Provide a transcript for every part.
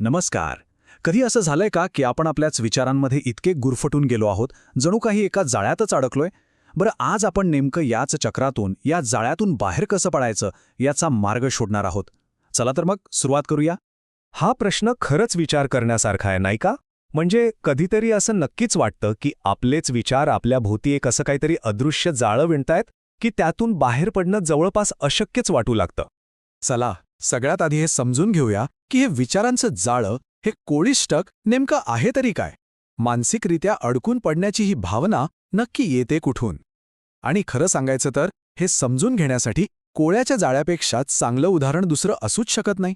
नमस्कार. कधी असं झालंय का की आपण आपल्याच विचारांमध्ये इतके गुरफटून गेलो आहोत जणू काही एका जाळ्यातच अडकलोय? बरं आज आपण नेमकं याच चक्रातून या जाळ्यातून बाहेर कसं पडायचं याचा मार्ग शोधणार आहोत. चला तर मग सुरुवात करूया. हा प्रश्न खरंच विचार करण्यासारखा आहे नाही का? म्हणजे कधीतरी असं नक्कीच वाटतं की आपलेच विचार आपल्या भोवती एक असं काहीतरी अदृश्य जाळं विणतायत की त्यातून बाहेर पडणं जवळपास अशक्यच वाटू लागतं. चला सगळ्यात आधी हे समजून घेऊया की हे विचारांचं जाळं हे कोळिष्टक नेमकं आहे तरी काय? मानसिकरित्या अडकून पडण्याची ही भावना नक्की येते कुठून? आणि खरं सांगायचं तर हे समजून घेण्यासाठी कोळ्याच्या जाळ्यापेक्षा चांगलं उदाहरण दुसरं असूच शकत नाही.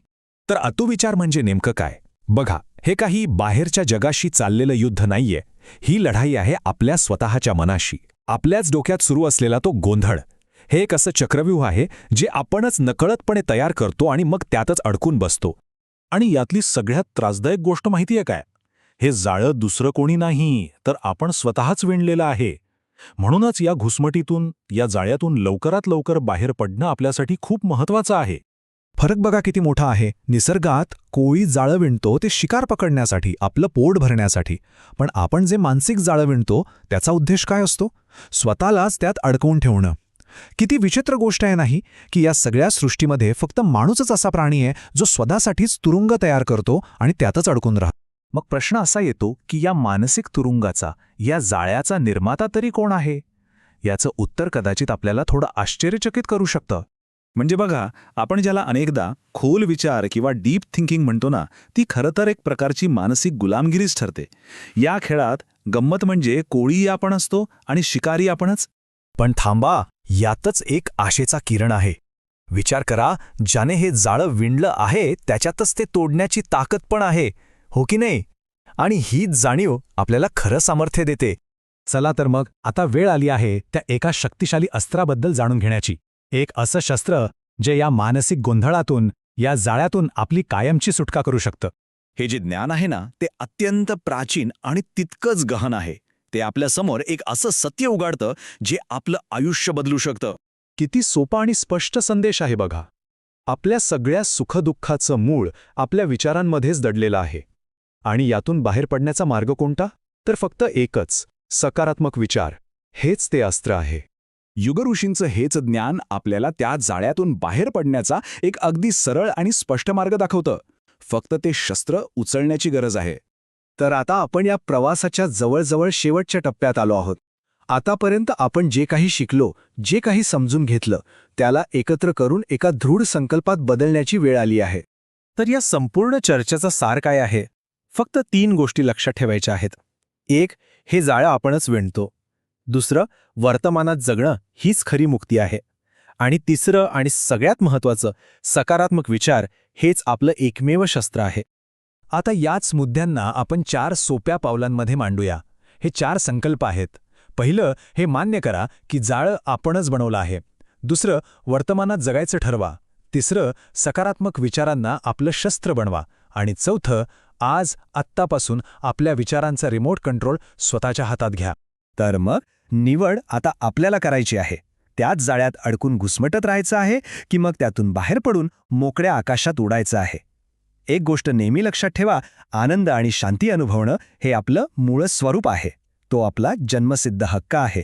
तर अतुविचार म्हणजे नेमकं काय? बघा हे काही बाहेरच्या जगाशी चाललेलं युद्ध नाहीये. ही लढाई आहे आपल्या स्वतःच्या मनाशी. आपल्याच डोक्यात सुरू असलेला तो गोंधळ. हे एक असं चक्रव्यूह आहे जे आपणच नकळतपणे तयार करतो आणि मग त्यातच अडकून बसतो. आणि यातली सगळ्यात त्रासदायक गोष्ट माहितीये काय? हे जाळं दुसरं कोणी नाही तर आपण स्वतःच विणलेलं आहे. म्हणूनच या घुसमटीतून या जाळ्यातून लवकरात लवकर बाहेर पडणं आपल्यासाठी खूप महत्वाचं आहे. फरक बघा किती मोठा आहे. निसर्गात कोळी जाळं विणतो ते शिकार पकडण्यासाठी आपलं पोट भरण्यासाठी. पण आपण जे मानसिक जाळं विणतो त्याचा उद्देश काय असतो? स्वतःलाच त्यात अडकवून ठेवणं. किती विचित्र गोष्ट आहे नाही की या सगळ्या सृष्टीमध्ये फक्त माणूसच असा प्राणी आहे जो स्वतःसाठीच तुरुंग तयार करतो आणि त्यातच अडकून राहतो मग प्रश्न असा येतो की या मानसिक तुरुंगाचा या जाळ्याचा निर्माता तरी कोण आहे? याचं उत्तर कदाचित आपल्याला थोडं आश्चर्यचकित करू शकतं. म्हणजे बघा आपण ज्याला अनेकदा खोल विचार किंवा डीप थिंकिंग म्हणतो ना ती खरं तर एक प्रकारची मानसिक गुलामगिरीच ठरते. या खेळात गंमत म्हणजे कोळी आपण असतो आणि शिकारी आपणच. पण थांबा! यातच एक आशेचा किरण आहे. विचार करा ज्याने हे जाळं विणलं आहे त्याच्यातच ते तोडण्याची ताकद पण आहे हो की नाही? आणि हीच जाणीव आपल्याला खरं सामर्थ्य देते. चला तर मग आता वेळ आली आहे त्या एका शक्तिशाली अस्त्राबद्दल जाणून घेण्याची. एक असं शस्त्र जे या मानसिक गोंधळातून या जाळ्यातून आपली कायमची सुटका करू शकतं. हे जे ज्ञान आहे ना ते अत्यंत प्राचीन आणि तितकंच गहन आहे. ते आपल्यासमोर एक असं सत्य उगाडतं जे आपलं आयुष्य बदलू शकतं. किती सोपा आणि स्पष्ट संदेश आहे बघा. आपल्या सगळ्या सुखदुःखाचं मूळ आपल्या विचारांमध्येच दडलेलं आहे. आणि यातून बाहेर पडण्याचा मार्ग कोणता? तर फक्त एकच सकारात्मक विचार. हेच ते अस्त्र आहे. युगऋषींचं हेच ज्ञान आपल्याला त्या जाळ्यातून बाहेर पडण्याचा एक अगदी सरळ आणि स्पष्ट मार्ग दाखवतं. फक्त ते शस्त्र उचलण्याची गरज आहे. तर आता आपण या प्रवासाच्या जवळजवळ शेवटच्या टप्प्यात आलो आहोत. आतापर्यंत आपण जे काही शिकलो जे काही समजून घेतलं त्याला एकत्र करून एका दृढ संकल्पात बदलण्याची वेळ आली आहे. तर या संपूर्ण चर्चेचा सार काय आहे? फक्त तीन गोष्टी लक्षात ठेवायच्या आहेत. एक हे जाळं आपणच विणतो. दुसरं वर्तमानात जगणं हीच खरी मुक्ती आहे. आणि तिसरं आणि सगळ्यात महत्त्वाचं सकारात्मक विचार हेच आपलं एकमेव शस्त्र आहे. आता याच मुद्द्यांना आपण चार सोप्या पावलांमध्ये मांडूया. हे चार संकल्प आहेत. पहिलं हे मान्य करा की जाळं आपणच बनवलं आहे. दुसरं वर्तमानात जगायचं ठरवा. तिसरं सकारात्मक विचारांना आपलं शस्त्र बनवा. आणि चौथं आज आत्तापासून आपल्या विचारांचा रिमोट कंट्रोल स्वतःच्या हातात घ्या. तर मग निवड आता आपल्याला करायची आहे. त्याच जाळ्यात अडकून घुसमटत राहायचं आहे की मग त्यातून बाहेर पडून मोकळ्या आकाशात उडायचं आहे? एक गोष्ट नेहमी लक्षात ठेवा आनंद आणि शांती अनुभवणं हे आपलं मूळ स्वरूप आहे. तो आपला जन्मसिद्ध हक्क आहे.